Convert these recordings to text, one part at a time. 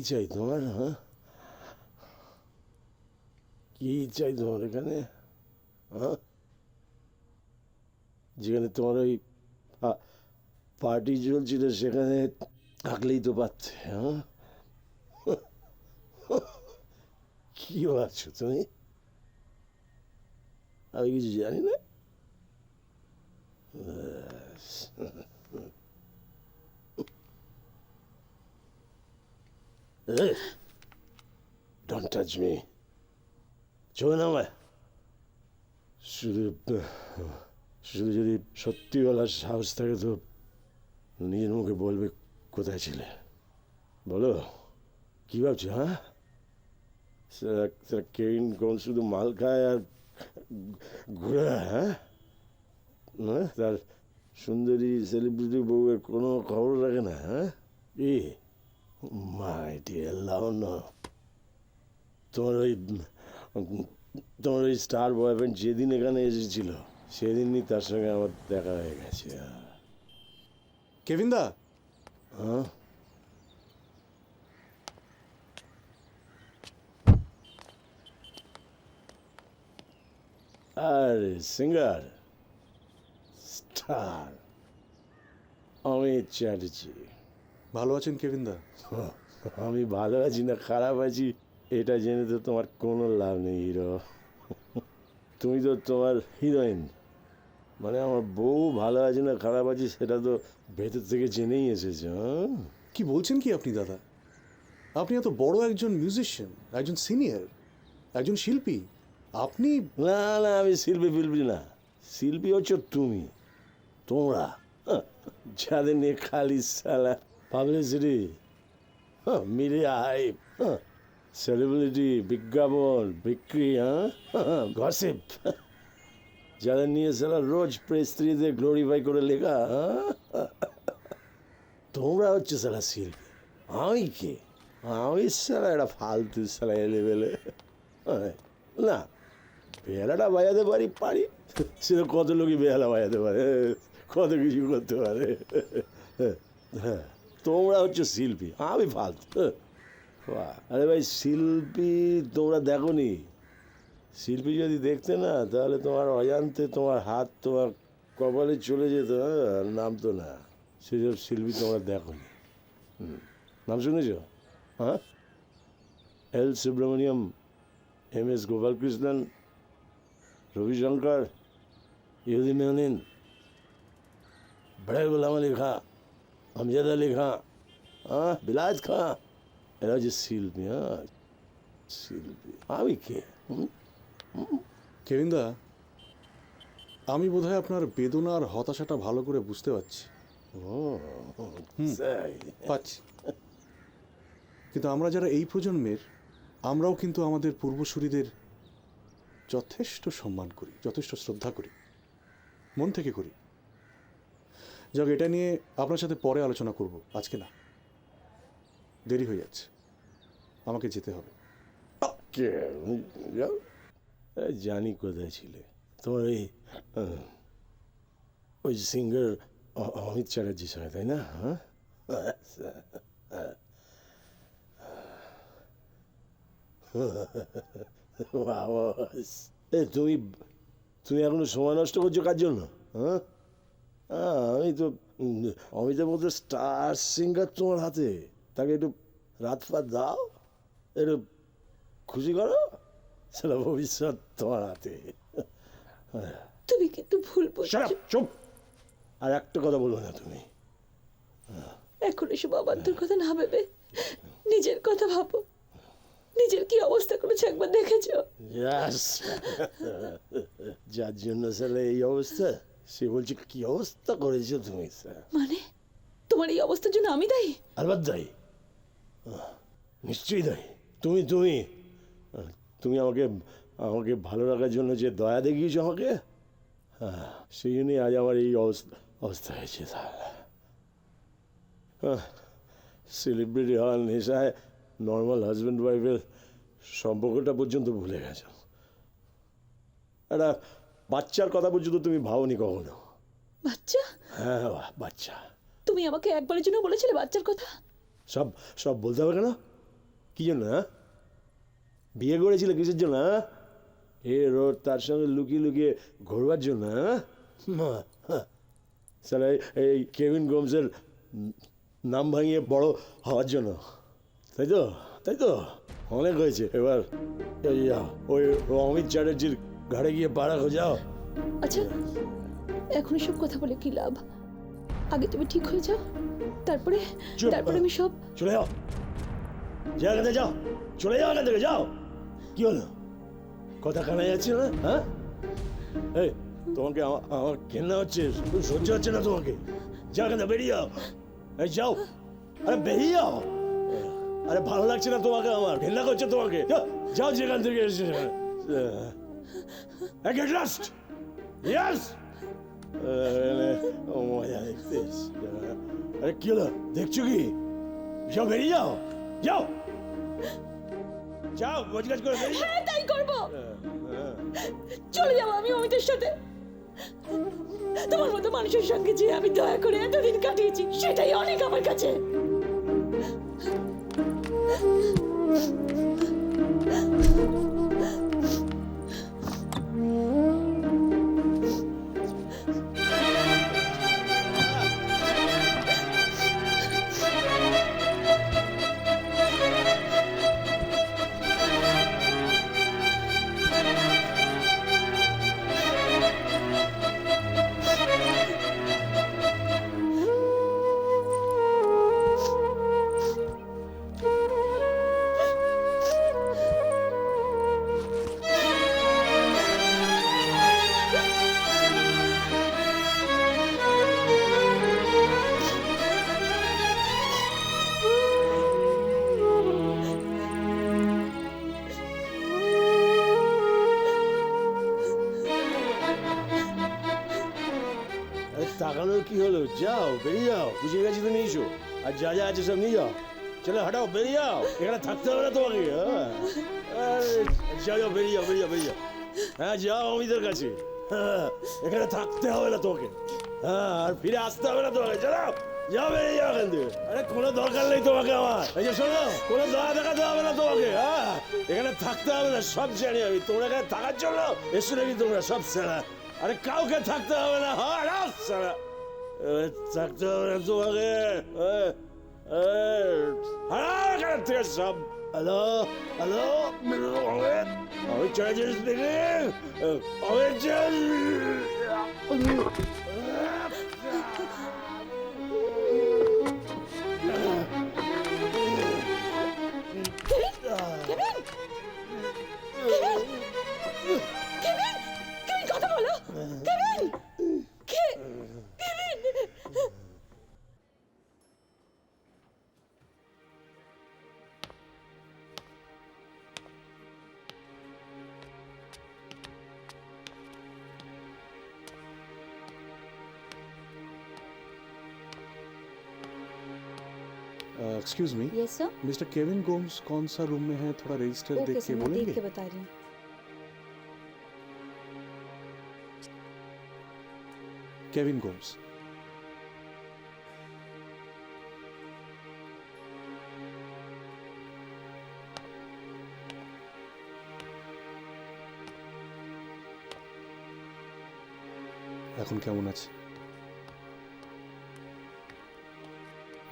কি চাই তোমার হ্যাঁ কি চাই তোমার এখানে হ্যাঁ যেখানে তোমার ওই পার্টি চলছিল সেখানে থাকলেই তো পারতে হ্যাঁ কি ভাবছ তুমি আমি কিছু জানি না Hey, don't touch me. আমায় শুধু শুধু যদি সত্যি বলার সাহস থাকে তো নিজের মুখে বলবে কোথায় ছিলে বলো কি ভাবছ হ্যাঁ কেইন কোন শুধু মাল খায় আর ঘুরে হ্যাঁ হ্যাঁ তার সুন্দরী সেলিব্রিটি বউয়ের কোনো খবর রাখে না হ্যাঁ এ মাই ডিয়ার লাউন তোমার ওই তোমার ওই স্টার বয়ফ্রেন্ড যেদিন এখানে এসেছিল সেদিনই তার সঙ্গে আমার দেখা হয়ে গেছে। কেভিন দা হ্যাঁ? আরে সিঙ্গার স্টার অমিত চ্যাটার্জি। ভালো আছেন কেভিন দা? আমি ভালো আছি না খারাপ আছি। এটা জেনে তো তোমার কোনো লাভ নেই হিরো। তুমি তো তোমার হিরোইন। মানে আমার বউ ভালো আছে না খারাপ আছে সেটা তো ভেতর থেকে জেনেই এসেছে হ্যাঁ? কি বলছেন কি আপনি দাদা? আপনি এত বড় একজন মিউজিশিয়ান একজন সিনিয়র একজন শিল্পী। আপনি না না আমি শিল্পী ফিল্পি না। শিল্পী হচ্ছে তুমি তোমরা। যাদের নিয়ে খালি সালা পাবলিসিটি মিডিয়া হাইপ সেলিব্রিটি, বিজ্ঞাপন, বিক্রি হ্যাঁ গসিপ যাদের নিয়ে সালা রোজ প্রেস গ্লোরিফাই করে লেখা হ্যাঁ? তোমরা হচ্ছে সালা শিল্পী। আমি কে? আমি সালা একটা ফালতু সালা এলেবেলে। না, বেহালাটা বাজাতে পারি পারি। সে তো কত লোকই বেহালা বাজাতে পারে, কত কিছু করতে পারে। হ্যাঁ। তোমরা হচ্ছে শিল্পী। আমি ফালতু। বাহ, আরে ভাই শিল্পী তোমরা দেখো নি শিল্পী যদি দেখতে না তাহলে তোমার অজান্তে তোমার হাত তোমার কপালে চলে যেত হ্যাঁ, নামতো না। সেসব শিল্পী তোমরা দেখো নি। নাম শুনেছ? হ্যাঁ? L Subramaniam M S Gopalakrishnan Ravishankar ইহুদি মেহনিন বড়ে গুলাম আলী খাঁ। আমজাদ আলী খাঁ হ্যাঁ বিলাজ খাঁ এরা হচ্ছে শিল্পী হ্যাঁ শিল্পী আমি কে হুম? কেভিন দা আমি বোধহয় আপনার বেদনা আর হতাশাটা ভালো করে বুঝতে পারছি ও। পাচ্ছি কিন্তু আমরা যারা এই প্রজন্মের আমরাও কিন্তু আমাদের পূর্বসূরিদের যথেষ্ট সম্মান করি যথেষ্ট শ্রদ্ধা করি মন থেকে করি যাক এটা নিয়ে আপনার সাথে পরে আলোচনা করব। আজকে না। দেরি হয়ে যাচ্ছে। আমাকে যেতে হবে। যাও। জানি কোথায় ছিলে। তোমার এই আহ, ওই সিঙ্গার অমিত চ্যাটার্জির সঙ্গে তাই না? হ্যাঁ? তুমি তুমি এখনও সময় নষ্ট করছ কার জন্য? হ্যাঁ, আমি তো অমিতাভ মতো স্টার সিঙ্গার তোমার হাতে তাকে একটু রাত ফাত দাও একটু খুশি করো সেটা ভবিষ্যৎ তোমার হাতে। তুমি কিন্তু ভুল চুপ। আর একটা কথা বলব না তুমি। এখন এসব অবান্তর কথা না ভেবে নিজের কথা ভাবো। নিজের কি অবস্থা করেছে একবার দেখেছ. যার জন্য স্যার এই অবস্থা। সে বলছে কি অবস্থা করেছ তুমি স্যার? মানে? তোমার এই অবস্থার জন্য আমি দায়ী? আলবাদ দায়ী। নিশ্চয়ই দায়ী। তুমি তুমি তুমি আমাকে আমাকে ভালো রাখার জন্য যে দয়া দেখিয়েছো আমাকে হ্যাঁ, সেই জন্যই আজ আমার এই অবস্থা অবস্থা হয়েছে তাহলে সেলিব্রিটি হওয়ার নেশায় নর্মাল হাজব্যান্ড ওয়াইফের সম্পর্কটা পর্যন্ত ভুলে গেছো। একটা বাচ্চার কথা পর্যন্ত তুমি ভাবনি কখনো? বাচ্চা? হ্যাঁ বাচ্চা। তুমি আমাকে একবারের জন্য বলেছিলে বাচ্চার কথা? সব সব বলতে হবে কেন? কি জন্য হ্যাঁ? বিয়ে করেছিলে কিসের জন্য হ্যাঁ? এ রোড তার সঙ্গে লুকিয়ে লুকিয়ে ঘোরবার জন্য মা। স্যার এই কেভিন গোমসের নাম ভাঙিয়ে বড় হওয়ার জন্য। তাই তো? তাই তো? অনেক হয়েছে। এবার ওই অমিত চ্যাটার্জির ঘাড়ে গিয়ে পাড়া খোঁজাও আচ্ছা এখন সব কথা বলে কি লাভ? আগে তুমি ঠিক হয়ে যাও তারপরে। তারপরে আমি সব চলে যাও। এখান যাও। চলে যাও এখান থেকে যাও। কি হলো? কথা কানা যাচ্ছে না? হ্যাঁ? এই তোমাকে আমা- আমার ঘেন্না হচ্ছে সহ্য হচ্ছে না তোমাকে। যাও এখান বেরিয়ে যাও। এই যাও। আরে বেরিয়ে যাও। আরে ভালো লাগছে না তোমাকে আমার ঘেন্না করছে তোমাকে। যাও, যেখান থেকে এসে গেট লাস্ট ইয়েস মজা দেখতে এসছি। আরে কি হলো? দেখছ কি? যাও বেরিয়ে যাও। যাও। যাও গোজগাজ করে হ্যাঁ তাই করব। চলে যাব আমি অমিতের সাথে। তোমার মতো মানুষের সঙ্গে যে আমি দয়া করে এতদিন কাটিয়েছি সেটাই অনেক আমার কাছে। আরে কি হলো? যাও, বেরিয়ে যাও। বুঝে গেছি তো নিয়েছো। আর যা যা আছে সব নিয়ে যাও। চলো হাঁটাও, বেরিয়ে যাও। এখানে থাকতে হবে না তোমাকে। হ্যাঁ? যাও যাও, বেরিয়ে যাও বেরিয়ে যাও, বেরিয়ে হ্যাঁ যাও অমিতের কাছে। হ্যাঁ এখানে থাকতে হবে না তোমাকে। হ্যাঁ আর ফিরে আসতে হবে না তোমাকে। চলো যাও বেরিয়ে যাও এখান থেকে। আরে, কোনো দরকার নেই তোমাকে আমার। এই যে শোনো, কোনো দয়া দেখাতে হবে না তোমাকে। হ্যাঁ এখানে থাকতে হবে না, সব জানি আমি তোমরা এখানে থাকার জন্য এসে নাকি তোমরা? সব সেরা। আরে, কাউকে থাকতে হবে না। হ্যাঁ সেরা। তোমাকে এ, এ, হারাও এখান থেকে সব hello hello Amit Amit Chatterjee speaking Amit excuse me yes sir mister Kevin Gomes कौन सा रूम में है थोड़ा रजिस्टर ओके देख सर के मैं देख बोलेंगे के बता रही हूँ केविन गोम्स এখন কেমন আছে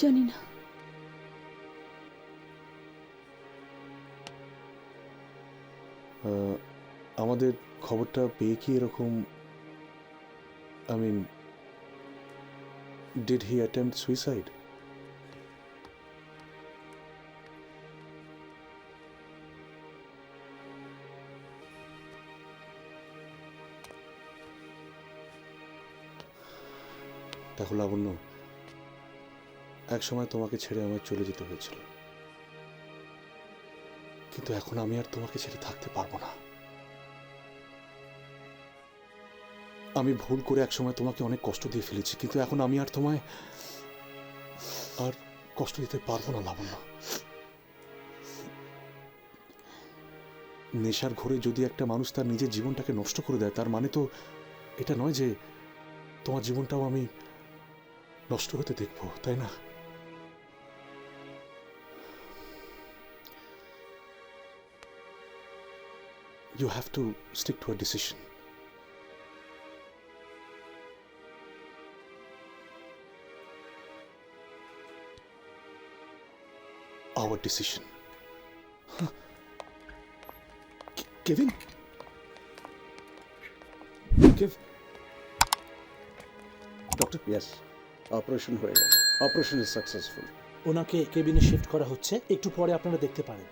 জানি না আমাদের খবরটা পেয়ে কি এরকম I mean did he attempt suicide দেখো লাবণ্য এক সময় তোমাকে ছেড়ে আমায় চলে যেতে হয়েছিল। কিন্তু এখন আমি আর তোমাকে ছেড়ে থাকতে পারব না। আমি ভুল করে এক সময় তোমাকে অনেক কষ্ট দিয়ে ফেলেছি, কিন্তু এখন আমি আর তোমায় আর কষ্ট দিতে পারব না, লাবণ্য নেশার ঘরে যদি একটা মানুষ তার নিজের জীবনটাকে নষ্ট করে দেয়, তার মানে তো এটা নয় যে তোমার জীবনটাও আমি নষ্ট হতে দেখব, তাই না You have to stick to a decision. Our decision. Kevin Kev doctor yes operation হয়ে গেছে. অপারেশন ইজ সাকসেসফুল ওনাকে কেবিনে শিফট করা হচ্ছে। একটু পরে আপনারা দেখতে পারেন।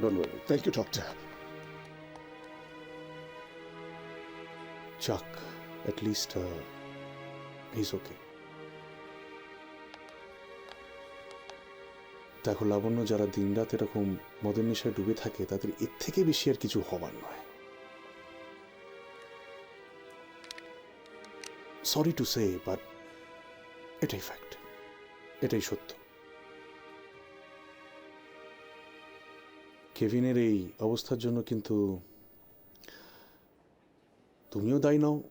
Don't worry thank you doctor Chuck, at least uh, he's দেখো, লাবণ্য যারা দিনরাত এরকম মদের নেশায় ডুবে থাকে, তাদের এর থেকে বেশি আর কিছু হবার নয়। সরি টু সে বাট এটাই ফ্যাক্ট এটাই সত্য। কেভিনের এই অবস্থার জন্য কিন্তু তুমিও দায়ী নও,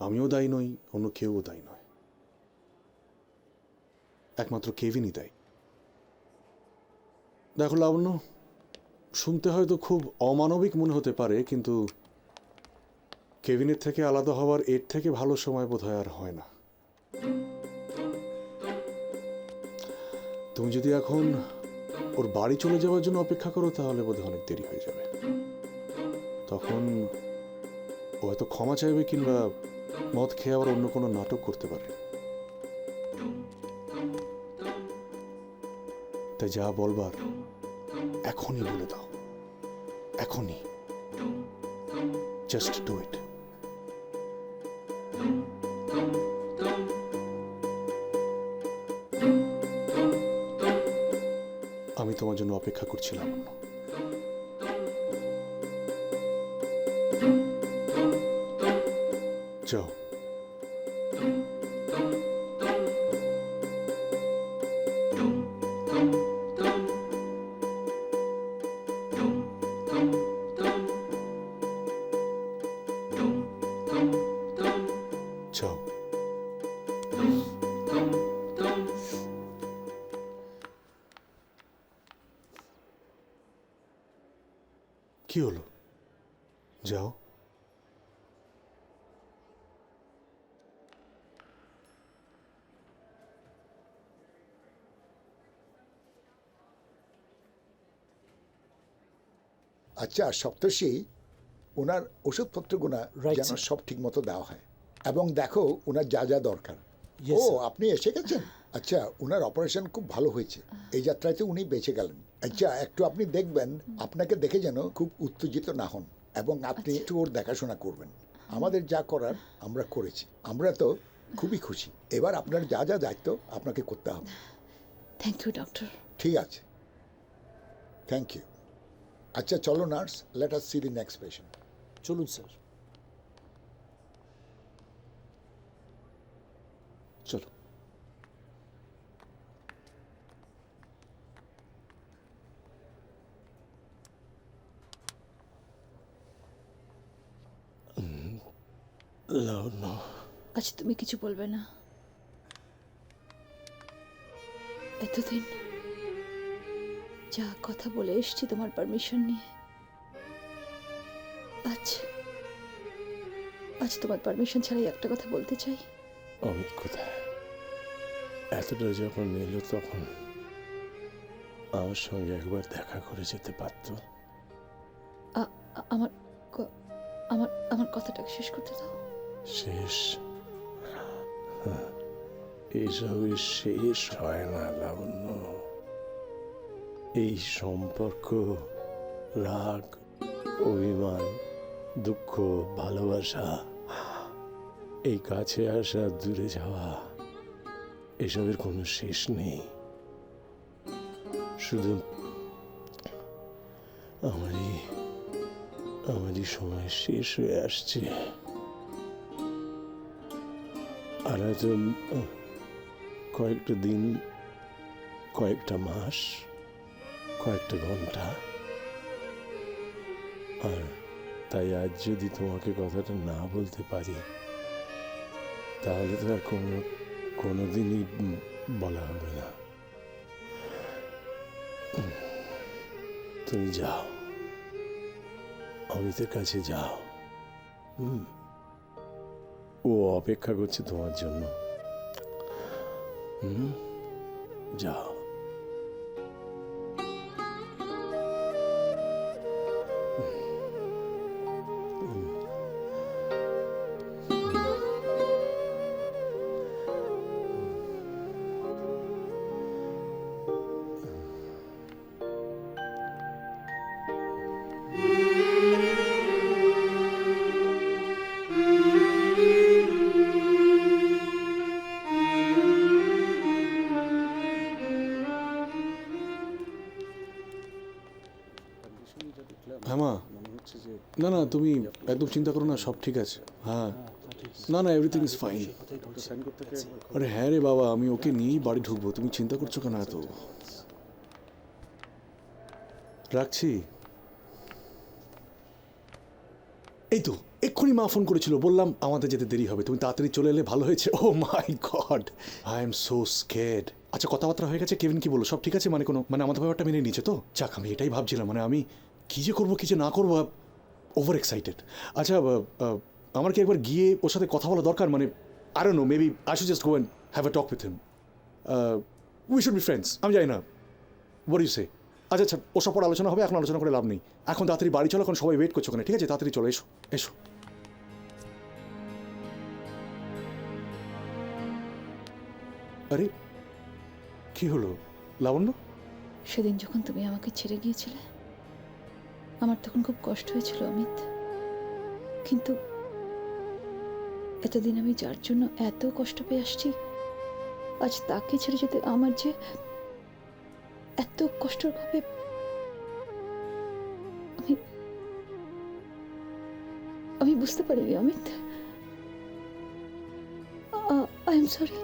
আমিও দায়ী নই, অন্য কেউও দায়ী নয়। একমাত্র কেভিনই দায়ী। দেখো, লাবণ্য, শুনতে হয়তো খুব অমানবিক মনে হতে পারে, কিন্তু কেভিনের থেকে আলাদা হওয়ার এর থেকে ভালো সময় বোধ আর হয় না। তুমি যদি এখন ওর বাড়ি চলে যাওয়ার জন্য অপেক্ষা করো, তাহলে বোধহয় অনেক দেরি হয়ে যাবে। তখন ও হয়তো ক্ষমা চাইবে কিংবা মদ খেয়ে আবার অন্য কোনো নাটক করতে পারে। তাই যা বলবার, এখনই বলে দাও। এখনই। জাস্ট ডু ইট আমি তোমার জন্য অপেক্ষা করছিলাম। কি হলো? যাও। আচ্ছা সপ্তর্ষি ওনার ওষুধপত্রগুলো Right, যেন সব ঠিক মতো দেওয়া হয়। এবং দেখো ওনার যা যা দরকার। ও আপনি এসে গেছেন? আচ্ছা ওনার অপারেশন খুব ভালো হয়েছে। এই যাত্রাতে উনি বেঁচে গেলেন। আচ্ছা একটু আপনি দেখবেন আপনাকে দেখে যেন খুব উত্তেজিত না হন এবং আপনি একটু ওর দেখাশোনা করবেন। আমাদের যা করার আমরা করেছি। আমরা তো খুবই খুশি। এবার আপনার যা যা দায়িত্ব আপনাকে করতে হবে। থ্যাংক ইউ ডক্টর ঠিক আছে। থ্যাংক ইউ আচ্ছা চলো nurse let us see the next patient চলুন স্যার আচ্ছা তুমি কিছু বলবে না। এতদিন যা কথা বলে এসছি তোমার পারমিশন নিয়ে। আজ আজ তোমার পারমিশন ছাড়াই একটা কথা বলতে চাই। অমিত কোথায়? এতটা যখন এলো তখন আমার সঙ্গে একবার দেখা করে যেতে পারতো। আমার আমার আমার কথাটাকে শেষ করতে দাও। শেষ। এসবের শেষ হয় না লাবণ্য। এই সম্পর্ক, রাগ, অভিমান, দুঃখ, ভালোবাসা, এই কাছে আসা, দূরে যাওয়া, এসবের কোনো শেষ নেই। শুধু আমারই আমারই সময় শেষ হয়ে আসছে। আর হয়তো কয়েকটা দিন, কয়েকটা মাস, কয়েকটা ঘণ্টা। আর তাই আজ যদি তোমাকে কথাটা না বলতে পারি, তাহলে তো আর কোনো, কোনোদিনই উম বলা হবে না। তুমি যাও। অমিতের কাছে যাও। হুম। ও অপেক্ষা করছে তোমার জন্য। যাও। না না, তুমি একদম চিন্তা করো না, সব ঠিক আছে। হ্যাঁ। না না এভরিথিং ইজ ফাইন আরে হ্যাঁ রে বাবা, আমি ওকে নিয়েই বাড়ি ঢুকবো, তুমি চিন্তা করছ কেন এত? রাখছি। এই তো, এক্ষুনি মা ফোন করেছিল, বললাম আমাদের যেতে দেরি হবে, তুমি তাড়াতাড়ি চলে এলে ভালো হয়েছে। ও my god I am so scared আচ্ছা কথাবার্তা হয়ে গেছে, কেভিন কি বলো সব ঠিক আছে? মানে কোনো মানে আমাদের ব্যাপারটা মেনে নিচ্ছে তো? যাক, আমি এটাই ভাবছিলাম মানে আমি কি যে করব, কি যে না করব ওভার এক্সাইটেড আচ্ছা আমার কি একবার গিয়ে ওর সাথে কথা বলা দরকার? মানে don't know maybe I should just go and have a talk with him we should be friends আমি জানি না। বড় ইউ সে আচ্ছা আচ্ছা ওসব পর আলোচনা হবে, এখন আলোচনা করে লাভ নেই। এখন তাড়াতাড়ি বাড়ি চলো, এখন সবাই ওয়েট করছ ওখানে, ঠিক আছে? তাড়াতাড়ি চলো, এসো এসো। আরে, কি হলো? লাবণ্য? সেদিন যখন তুমি আমাকে ছেড়ে গিয়েছিলে আমার তখন খুব কষ্ট হয়েছিল, অমিত। কিন্তু এতদিন আমি যার জন্য এত কষ্ট পেয়ে আসছি, আজ তাকে ছেড়ে যেতে আমার যে এত কষ্টর ভাবে আমি আমি বুঝতে পারিনি, Amit. I am sorry.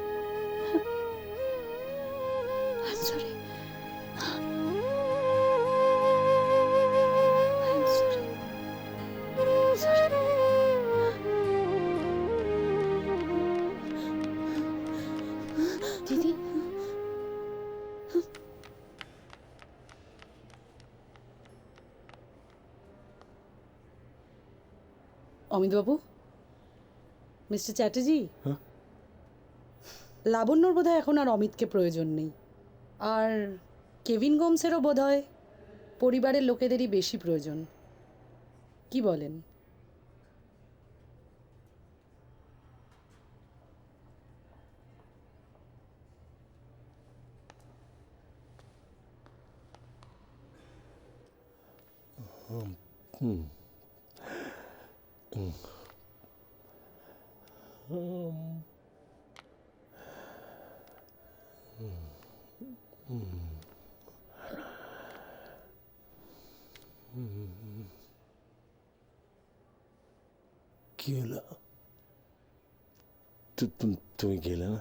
অমিতবাবু? Mister Chatterjee? লাবণ্যর বোধহয় এখন আর অমিতকে প্রয়োজন নেই। আর কেভিন গোমসেরও বোধহয় পরিবারের লোকেদেরই বেশি প্রয়োজন। কি বলেন? কি হলো তুমি গেলে না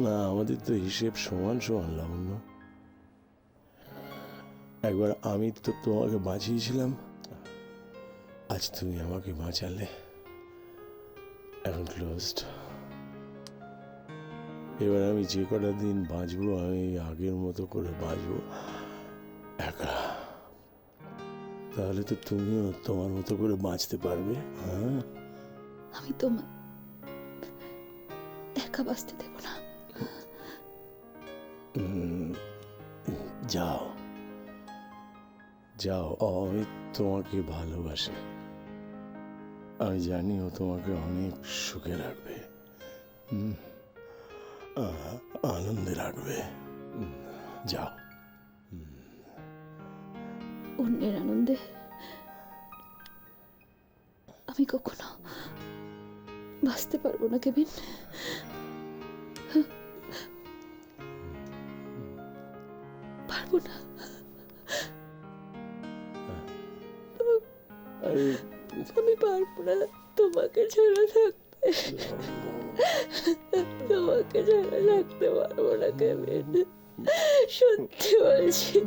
না আমাদের তো হিসেব সমান সমান লাবণ্য একবার আমি তো তোমাকে বাঁচিয়েছিলাম আজ তুমি আমাকে বাঁচালে। এখন ক্লোজড এবার আমি যে কটা দিন বাঁচবো আমি আগের মতো করে বাঁচবো একা। তাহলে তো তুমিও তোমার মতো করে বাঁচতে পারবে হ্যাঁ? আমি তোমার একা বাঁচতে দেব না। যাও। যাও। অমিত তোমাকে ভালোবাসে। আমি জানি ও তোমাকে অনেক সুখে রাখবে। আনন্দে রাখবে। যাও। অন্যের আনন্দে আমি কখনো বাঁচতে পারব না কেবিন ছাড়া থাকতে তোমাকে ছাড়া থাকতে পারব না কেমন সত্যি বলছি।